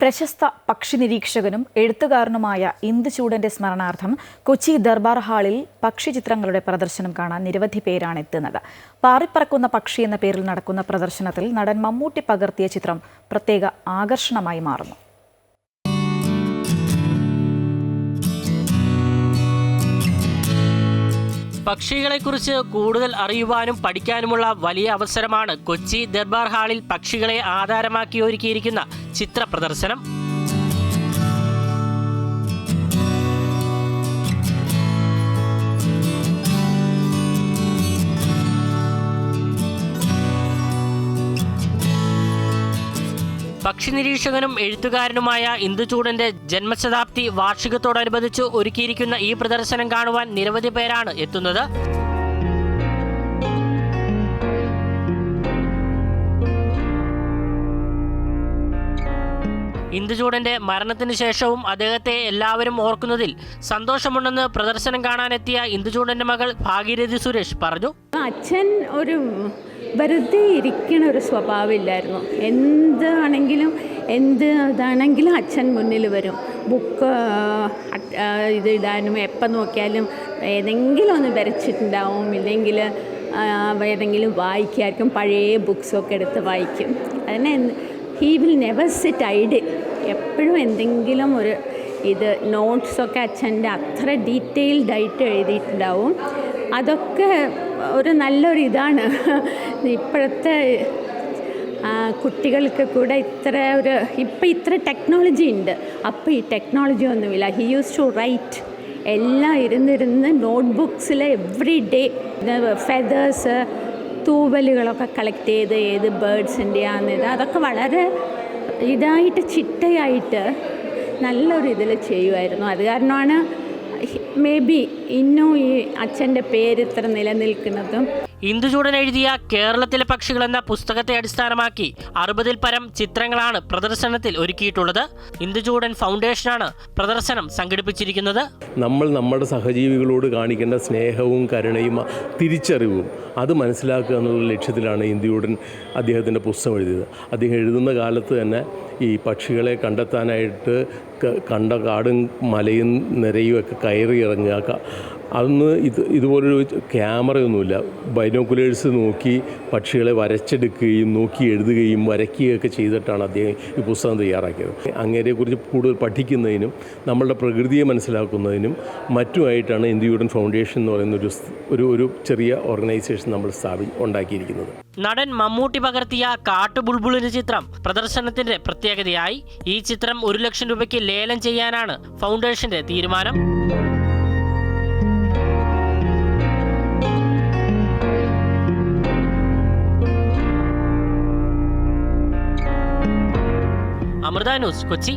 പ്രശസ്ത പക്ഷി നിരീക്ഷകനും എഴുത്തുകാരനുമായ ഇന്ദുചൂടന്റെ സ്മരണാർത്ഥം കൊച്ചി ദർബാർ ഹാളിൽ പക്ഷി ചിത്രങ്ങളുടെ പ്രദർശനം കാണാൻ നിരവധി പേരാണ് എത്തുന്നത്. പാറിപ്പറക്കുന്ന പക്ഷി എന്ന പേരിൽ നടക്കുന്ന പ്രദർശനത്തിൽ നടൻ മമ്മൂട്ടി പകർത്തിയ ചിത്രം പ്രത്യേക ആകർഷണമായി മാറുന്നു. പക്ഷികളെക്കുറിച്ച് കൂടുതൽ അറിയുവാനും പഠിക്കാനുമുള്ള വലിയ അവസരമാണ് കൊച്ചി ദർബാർ ഹാളിൽ പക്ഷികളെ ആധാരമാക്കി ഒരുക്കിയിരിക്കുന്ന ചിത്ര പ്രദർശനം പക്ഷി നിരീക്ഷകനും എഴുത്തുകാരനുമായ ഇന്ദുചൂടന്റെ ജന്മശതാബ്ദി വാർഷികത്തോടനുബന്ധിച്ച് ഒരുക്കിയിരിക്കുന്ന ഈ പ്രദർശനം കാണുവാൻ നിരവധി പേരാണ് എത്തുന്നത്. ഇന്ദുചൂടന്റെ മരണത്തിന് ശേഷവും അദ്ദേഹത്തെ എല്ലാവരും ഓർക്കുന്നതിൽ സന്തോഷമുണ്ടെന്ന് പ്രദർശനം കാണാനെത്തിയ ഇന്ദുചൂടന്റെ മകൾ ഭാഗീരഥി സുരേഷ് പറഞ്ഞു. അച്ഛൻ ഒരു വെറുതെ ഇരിക്കണ ഒരു സ്വഭാവമില്ലായിരുന്നു. എന്താണെങ്കിലും എന്ത് ഇതാണെങ്കിലും അച്ഛൻ മുന്നിൽ വരും. ബുക്ക് ഇത് ഇടാനും എപ്പം നോക്കിയാലും ഏതെങ്കിലും ഒന്ന് വരച്ചിട്ടുണ്ടാവും. ഇല്ലെങ്കിൽ ഏതെങ്കിലും വായിക്കായിരിക്കും. പഴയ ബുക്സൊക്കെ എടുത്ത് വായിക്കും. അതിനെ he will never sit idle എപ്പോഴും എന്തെങ്കിലും ഒരു ഇത് നോട്ട്സൊക്കെ അച്ഛന്റെ അത്ര ഡീറ്റെയിൽഡായിട്ട് എഴുതിയിട്ടുണ്ടാവും. അതൊക്കെ ഒരു നല്ലൊരു ഇതാണ്. ഇപ്പോഴത്തെ കുട്ടികൾക്ക് കൂടെ ഇത്ര ഒരു ഇപ്പം ഇത്ര ടെക്നോളജി ഉണ്ട്. അപ്പോൾ ഈ ടെക്നോളജി ഒന്നുമില്ല. ഹി യൂസ് ടു റൈറ്റ് എല്ലാം ഇരുന്നിരുന്ന് നോട്ട്ബുക്സിൽ എവറി ഡേ ഫെതേഴ്സ് തൂവലുകളൊക്കെ കളക്ട് ചെയ്ത് ഏത് ബേഡ്സിന്റെ ആണെന്നത് അതൊക്കെ വളരെ ഇതായിട്ട് ചിട്ടയായിട്ട് നല്ലൊരു ഇതിൽ ചെയ്യുമായിരുന്നു അത് കാരണമാണ് മേ ബി ഇന്നും ഈ അച്ഛന്റെ പേര് ഇത്ര നിലനിൽക്കുന്നതും ഇന്ദുചൂടൻ എഴുതിയ കേരളത്തിലെ പക്ഷികൾ എന്ന പുസ്തകത്തെ അടിസ്ഥാനമാക്കി അറുപതിൽ പരം ചിത്രങ്ങളാണ് പ്രദർശനത്തിൽ ഒരുക്കിയിട്ടുള്ളത്. ഇന്ദുചൂടൻ ഫൗണ്ടേഷനാണ് പ്രദർശനം സംഘടിപ്പിച്ചിരിക്കുന്നത്. നമ്മൾ നമ്മുടെ സഹജീവികളോട് കാണിക്കേണ്ട സ്നേഹവും കരുണയും തിരിച്ചറിവും അത് മനസ്സിലാക്കുക എന്നുള്ള ലക്ഷ്യത്തിലാണ് ഇന്ത്യയുടൻ അദ്ദേഹത്തിന്റെ പുസ്തകം എഴുതിയത്. അദ്ദേഹം എഴുതുന്ന കാലത്ത് തന്നെ ഈ പക്ഷികളെ കണ്ടെത്താനായിട്ട് കണ്ട കാടും മലയും നിരയും ഒക്കെ കയറി ഇറങ്ങുക അതൊന്ന് ഇത് ഇതുപോലൊരു ക്യാമറയൊന്നുമില്ല. ബൈനോക്കുലേഴ്സ് നോക്കി പക്ഷികളെ വരച്ചെടുക്കുകയും നോക്കി എഴുതുകയും വരയ്ക്കുകയൊക്കെ ചെയ്തിട്ടാണ് അദ്ദേഹം ഈ പുസ്തകം തയ്യാറാക്കിയത്. അങ്ങേരെക്കുറിച്ച് കൂടുതൽ പഠിക്കുന്നതിനും നമ്മളുടെ പ്രകൃതിയെ മനസ്സിലാക്കുന്നതിനും മറ്റുമായിട്ടാണ് ഇന്ത്യയുടൻ ഫൗണ്ടേഷൻ എന്ന് പറയുന്ന ഒരു ഒരു ഒരു ചെറിയ ഓർഗനൈസേഷൻ നമ്മൾ സ്ഥാപി ഉണ്ടാക്കിയിരിക്കുന്നത്. നടൻ മമ്മൂട്ടി പകർത്തിയ കാട്ടുബുൾബുളിന് ചിത്രം പ്രദർശനത്തിന്റെ പ്രത്യേകതയായി ഈ ചിത്രം ഒരു ലക്ഷം രൂപയ്ക്ക് ലേലം ചെയ്യാനാണ് ഫൗണ്ടേഷന്റെ തീരുമാനം. അമൃത ന്യൂസ് കൊച്ചി.